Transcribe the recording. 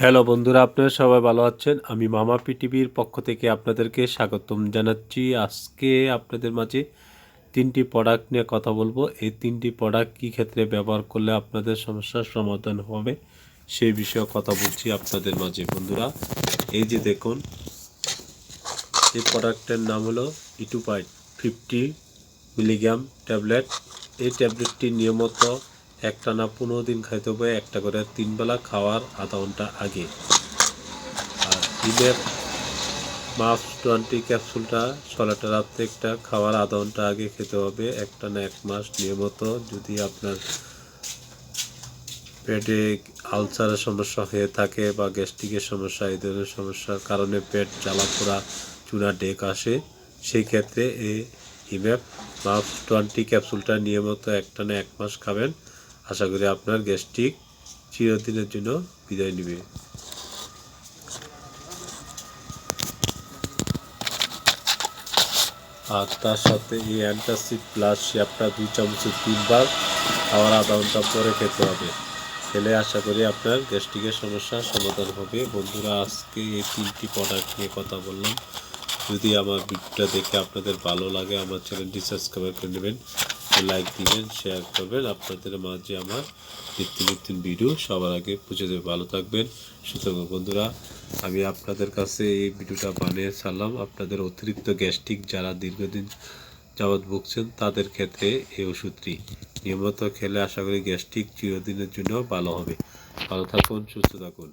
Hello বন্ধুরা, আপনারা সবাই ভালো আছেন? আমি মামা পিটিভির পক্ষ থেকে আপনাদেরকে স্বাগতম জানাচ্ছি। আজকে আপনাদের মাঝে তিনটি প্রোডাক্ট নিয়ে কথা বলব। এই তিনটি প্রোডাক্ট কী ক্ষেত্রে ব্যবহার করলে আপনাদের সমস্যার সমাধান হবে সেই বিষয়ে কথা বলছি আপনাদের মাঝে। বন্ধুরা, এই যে দেখুন, এই প্রোডাক্টের নাম হলো ইটুপাইট ফিফটি মিলিগ্রাম ট্যাবলেট এই ট্যাবলেটটি নিয়মিত একটানা পনেরো দিন খাইতে হবে, একটা করে তিন বেলা খাওয়ার আধা ঘণ্টা আগে। আর ইমের মাস টোয়েন্টি ক্যাপসুলটা সলাটা রাত্রে একটা খাওয়ার আধা ঘণ্টা আগে খেতে হবে একটা না এক মাস নিয়মিত। যদি আপনার পেটে আলসারের সমস্যা হয়ে থাকে বা গ্যাস্ট্রিকের সমস্যা, এই ধরনের সমস্যার কারণে পেট জ্বালা পোড়া, চুনা, ডেক আসে, সেই ক্ষেত্রে এই হিম্যাপ মাফ টোয়েন্টি ক্যাপসুলটা নিয়মিত একটা না এক মাস খাবেন। আশা করি আপনার গ্যাস্ট্রিক চিরদিনের জন্য বিদায় নেবে। আর তার সাথে এই অ্যান্টাসিড প্লাস শ্যাপটা দুই চামচে তিনবার খাওয়ার আধা ঘণ্টা পরে খেতে হবে। খেলে আশা করি আপনার গ্যাস্ট্রিকের সমস্যার সমাধান হবে। বন্ধুরা, আজকে এই তিনটি প্রোডাক্ট নিয়ে কথা বললাম। যদি আমার ভিডিওটা দেখে আপনাদের ভালো লাগে, আমার চ্যানেলটি সাবস্ক্রাইব করে নেবেন। লাইক দিবেন শেয়ার করবেন। আপনাদের মাঝে আমার নিত্য নতুন ভিডিও সবার আগে পৌঁছে দেবে। ভালো থাকবেন সুতরাং বন্ধুরা, আমি আপনাদের কাছে এই ভিডিওটা বানিয়ে ছাড়লাম। আপনাদের অতিরিক্ত গ্যাস্ট্রিক যারা দীর্ঘদিন যাবৎ ভুগছেন, তাদের ক্ষেত্রে এই ওষুধটি নিয়মিত খেলে আশা করি গ্যাস্ট্রিক চিরদিনের জন্য ভালো হবে। ভালো থাকুন, সুস্থ থাকুন।